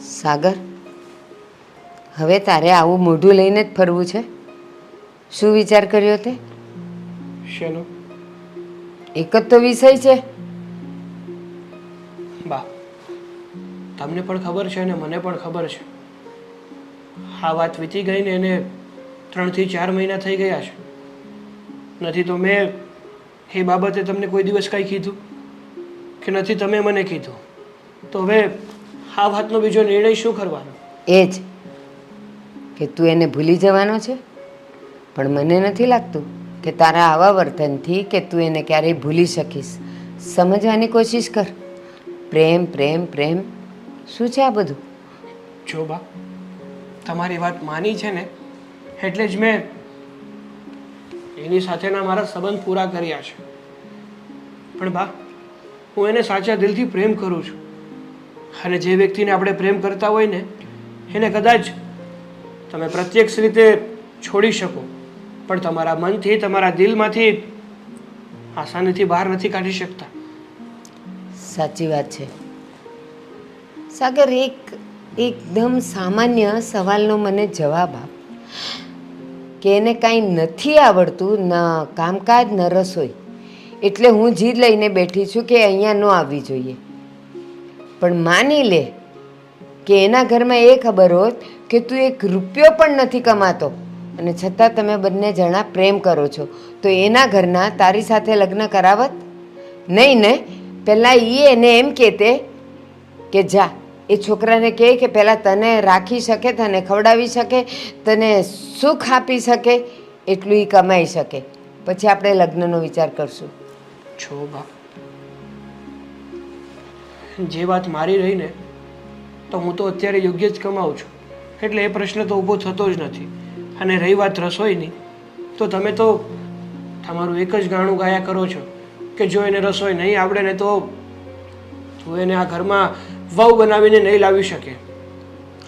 સાગર હવે તારે આવું મોઢું લઈને જ ફરવું છે? શું વિચાર કર્યો તે? શેનો? એક જ તો વિષય છે. બા તમને પણ ખબર છે ને મને પણ ખબર છે. આ વાત વીતી ગઈ ને એને ત્રણથી ચાર મહિના થઈ ગયા છે. નથી તો મેં એ બાબતે તમને કોઈ દિવસ કંઈ કીધું? કે નથી તમે મને કીધું? તો હવે આ વાતનો બીજો નિર્ણય શું કરવાનો? એ જ કે તું એને ભૂલી જવાનો છે. પણ મને નથી લાગતું કે તારા આવા વર્તનથી કે તું એને ક્યારેય ભૂલી શકીશ. સમજવાની કોશિશ કર. પ્રેમ પ્રેમ પ્રેમ. શું છે આ બધું? જો બા તમારી વાત માની છે ને એટલે જ મેં એની સાથેના મારા સંબંધ પૂરા કર્યા છે. પણ બા હું એને સાચા દિલથી પ્રેમ કરું છું. અને જે વ્યક્તિને આપણે પ્રેમ કરતા હોય ને, એને કદાચ તમે પ્રત્યક્ષ રીતે છોડી શકો. પણ તમારા મનથી, તમારા દિલમાંથી આસાનીથી બહાર નથી કાઢી શકતા. સાચી વાત છે. સાગર, એક, એકદમ સામાન્ય સવાલનો મને જવાબ આપ. કે એને કાંઈ નથી આવડતું, ન કામકાજ, ન રસોઈ. એટલે હું જીદ લઈને બેઠી છું કે અહીંયા ન આવવી જોઈએ. પણ માની લે કે એના ઘરમાં એ ખબર હોત કે તું એક રૂપિયો પણ નથી કમાતો. અને છતાં તમે બંને જણા પ્રેમ કરો છો. તો એના ઘરના તારી સાથે લગ્ન કરાવત? નહીં ને પહેલાં એ એને એમ કહેતે કે જા, એ છોકરાને કહે કે પહેલાં તને રાખી શકે, તને ખવડાવી શકે, તને સુખ આપી શકે, એટલું એ કમાઈ શકે. પછી આપણે લગ્નનો વિચાર કરશું. છો બા. જે વાત મારી રહીને તો હું તો અત્યારે યોગ્ય જ કમાઉં છું. એટલે એ પ્રશ્ન તો ઊભો થતો જ નથી. અને રહી વાત રસોઈની તો તમે તો તમારું એક જ ગાણું ગાયા કરો છો કે જો એને રસોઈ નહીં આવડે ને તો તું એને આ ઘરમાં વહુ બનાવીને નહીં લાવી શકે.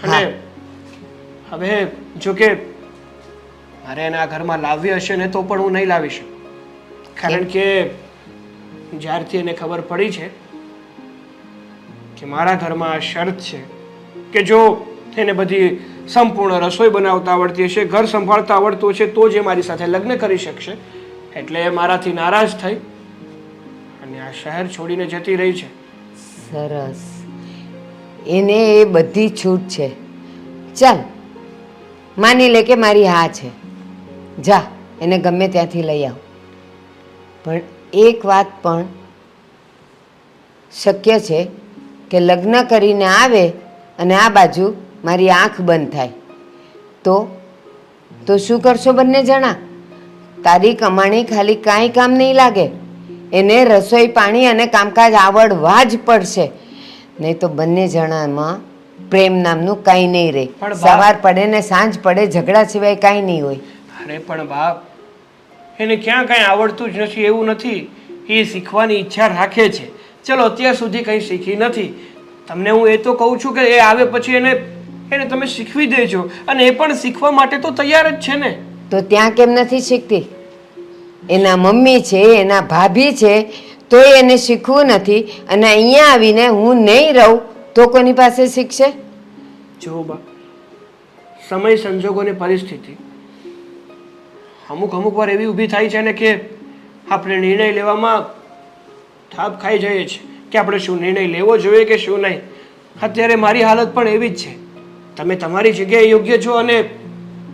અને હવે જો કે મારે એને આ ઘરમાં લાવવી હશે ને તો પણ હું નહીં લાવી શકું. કારણ કે જ્યારથી એને ખબર પડી છે કે મારા ઘરમાં આ શરત છે કે જો એને બધી સંપૂર્ણ રસોઈ બનાવતા આવડતી હશે, ઘર સંભાળતા આવડતું હશે, તો જ એ મારી સાથે લગ્ન કરી શકશે. એટલે એ મારાથી નારાજ થઈ અને આ શહેર છોડીને જતી રહી છે. સરસ. એને એ બધી છૂટ છે. ચાલ, માની લે કે મારી હા છે. જા, એને ગમે ત્યાંથી લઈ આવ. પણ એક વાત પણ શક્ય છે કે લગ્ન કરીને આવે અને આ બાજુ મારી આંખ બંધ થાય. તો? તો શું કરશો બંને જણા? તારી કમાણી ખાલી કાંઈ કામ નહીં લાગે. એને રસોઈ પાણી અને કામકાજ આવડવા જ પડશે. નહીં તો બંને જણામાં પ્રેમ નામનું કાંઈ નહીં રહે. સવાર પડે ને સાંજ પડે ઝઘડા સિવાય કાંઈ નહીં હોય. અરે પણ બાપ એને ક્યાં કાંઈ આવડતું જ નથી એવું નથી. એ શીખવાની ઈચ્છા રાખે છે. ચલો અત્યાર સુધી કંઈ શીખી નથી. તમને હું એ તો કહું છું કે એ આવે પછી એને એને તમે શીખવી દેજો. અને એ પણ શીખવા માટે તો તૈયાર જ છે ને. તો ત્યાં કેમ નથી શીખતી? એના મમ્મી છે એના ભાભી છે તો એને શીખવું નથી. અને અહીંયા આવીને હું નહીં રહું તો કોની પાસે શીખશે? જો બા સમય સંજોગોની પરિસ્થિતિ. અમુક અમુક વાર એવી ઊભી થાય છે ને કે આપણે નિર્ણય લેવામાં થાપ ખાઈ જઈએ છીએ કે આપણે શું નિર્ણય લેવો જોઈએ કે શું નહીં? અત્યારે મારી હાલત પણ એવી જ છે. તમે તમારી જગ્યાએ યોગ્ય છો અને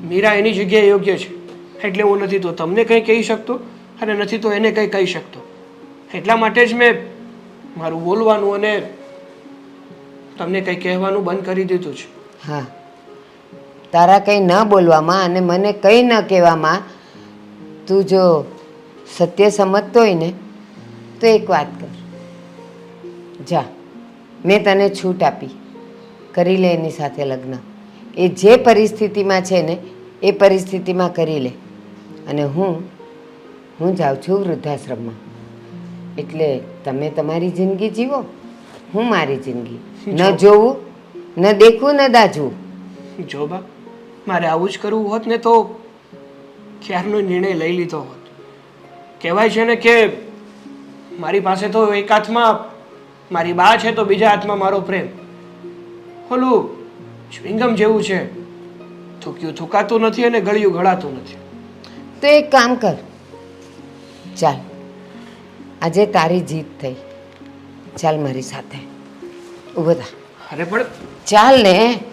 મીરા એની જગ્યાએ યોગ્ય છે. એટલે હું નથી તો તમને કંઈ કહી શકતો અને નથી તો એને કંઈ કહી શકતો. એટલા માટે જ મેં મારું બોલવાનું અને તમને કંઈ કહેવાનું બંધ કરી દીધું છે. હા. તારા કંઈ ન બોલવામાં અને મને કંઈ ન કહેવામાં તું જો સત્ય સમજતો હોય ને તો એક વાત કર. જા મેં તને છૂટ આપી. કરી લે એની સાથે લગ્ન. એ જે પરિસ્થિતિમાં છે ને એ પરિસ્થિતિમાં કરી લે. અને હું હું જાઉં છું વૃદ્ધાશ્રમમાં. એટલે તમે તમારી જિંદગી જીવો હું મારી જિંદગી. ન જોવું ન દેખવું ન દાજવું. જો બા? મારે આવું જ કરવું હોત ને તો ક્યારનો નિર્ણય લઈ લીધો હોત. કહેવાય છે ને કે મારી પાસે તો એક હાથમાં મારી બા છે તો બીજા હાથમાં મારો પ્રેમ. ઓલું ચ્વિંગમ જેવું છે. થૂક્યું થૂકાતું નથી અને ગળ્યું ગળાતું નથી. તો એક કામ કર. ચાલ. આજે તારી જીત થઈ. ચાલ મારી સાથે. ઊભો થા. અરે પણ ચાલ ને.